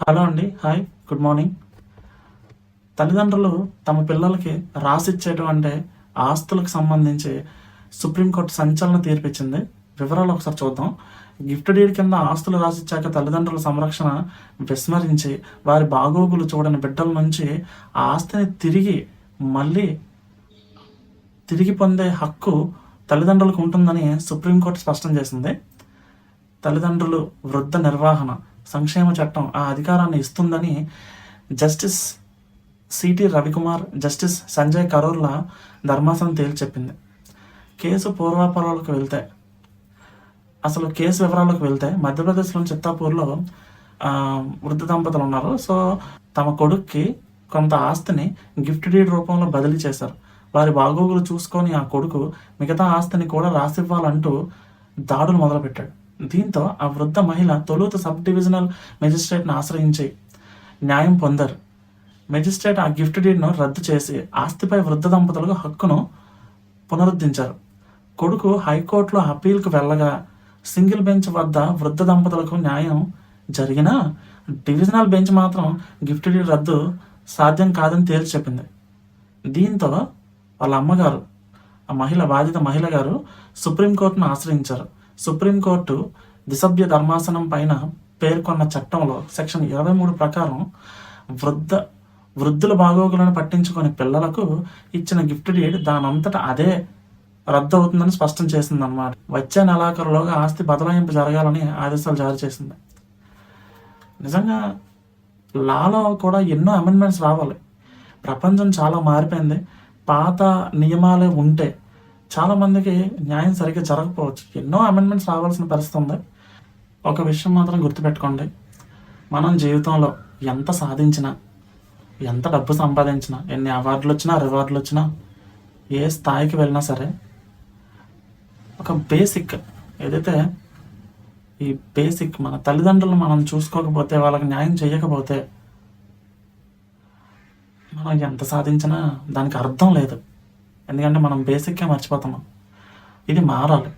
Hello అండి hi good morning. తల్లిదండ్రులు తమ పిల్లలకి రాసిచ్చేటువంటి ఆస్తులకు సంబంధించి సుప్రీంకోర్టు సంచలన తీర్పిచ్చింది. వివరాలు ఒకసారి చూద్దాం. గిఫ్ట్ డీడ్ కింద ఆస్తులు రాసిచ్చాక తల్లిదండ్రుల సంరక్షణ విస్మరించి వారి బాగోగులు చూడని బిడ్డల నుంచి ఆ ఆస్తిని తిరిగి మళ్ళీ తిరిగి పొందే హక్కు తల్లిదండ్రులకు ఉంటుందని సుప్రీంకోర్టు స్పష్టం చేసింది. తల్లిదండ్రులు వృద్ధ నిర్వహణ సంక్షేమ చట్టం ఆ అధికారాన్ని ఇస్తుందని justice CT Ravikumar justice Sanjay కరోర్ల ధర్మాసనం తేల్చి చెప్పింది. కేసు పూర్వాపరాలకు వెళ్తే అసలు కేసు వివరాలకు వెళ్తే మధ్యప్రదేశ్లోని చిత్తాపూర్లో వృద్ధ దంపతులు ఉన్నారు. సో తమ కొడుక్కి కొంత ఆస్తిని గిఫ్ట్ డీడ్ రూపంలో బదిలీ చేశారు. వారి బాగోగులు చూసుకొని ఆ కొడుకు మిగతా ఆస్తిని కూడా రాసివ్వాలంటూ దాడులు మొదలుపెట్టాడు. దీంతో ఆ వృద్ధ మహిళ తొలుత సబ్ డివిజనల్ మెజిస్ట్రేట్ను ఆశ్రయించి న్యాయం పొందారు. మెజిస్ట్రేట్ ఆ గిఫ్ట్ డీడ్ను రద్దు చేసి ఆస్తిపై వృద్ధ దంపతులకు హక్కును పునరుద్ధరించారు కొడుకు హైకోర్టులో అప్పీల్కు వెళ్ళగా సింగిల్ బెంచ్ వద్ద వృద్ధ దంపతులకు న్యాయం జరిగినా డివిజనల్ బెంచ్ మాత్రం గిఫ్ట్ డీడ్ రద్దు సాధ్యం కాదని తేల్చి చెప్పింది. దీంతో వాళ్ళ అమ్మగారు ఆ మహిళ బాధిత మహిళ గారు సుప్రీంకోర్టును ఆశ్రయించారు. సుప్రీంకోర్టు దిశభ్య ధర్మాసనం పైన పేర్కొన్న చట్టంలో సెక్షన్ ఇరవై మూడు ప్రకారం వృద్ధ వృద్ధుల బాగోగులను పట్టించుకొని పిల్లలకు ఇచ్చిన గిఫ్ట్ డీడ్ దానంతట అదే రద్దు అవుతుందని స్పష్టం చేసిందన్నమాట. వచ్చే నెలాఖరులోగా ఆస్తి బదలాయింపు జరగాలని ఆదేశాలు జారీ చేసింది. నిజంగా లాలో కూడా ఎన్నో అమెండ్మెంట్స్ రావాలి. ప్రపంచం చాలా మారిపోయింది. పాత నియమాలే ఉంటే చాలా మందికి న్యాయం సరిగ్గా జరగకపోవచ్చు. ఎన్నో అమెండ్మెంట్స్ రావాల్సిన పరిస్థితి ఉంది. ఒక విషయం మాత్రం గుర్తుపెట్టుకోండి. మనం జీవితంలో ఎంత సాధించినా ఎంత డబ్బు సంపాదించినా ఎన్ని అవార్డులు వచ్చినా రివార్డులు వచ్చినా ఏ స్థాయికి వెళ్ళినా సరే ఒక బేసిక్ ఏదైతే ఈ బేసిక్ మన తల్లిదండ్రులు మనం చూసుకోకపోతే వాళ్ళకి న్యాయం చేయకపోతే మనం ఎంత సాధించినా దానికి అర్థం లేదు. ఎందుకంటే మనం బేసిక్గా మర్చిపోతున్నాం. ఇది మారాలి.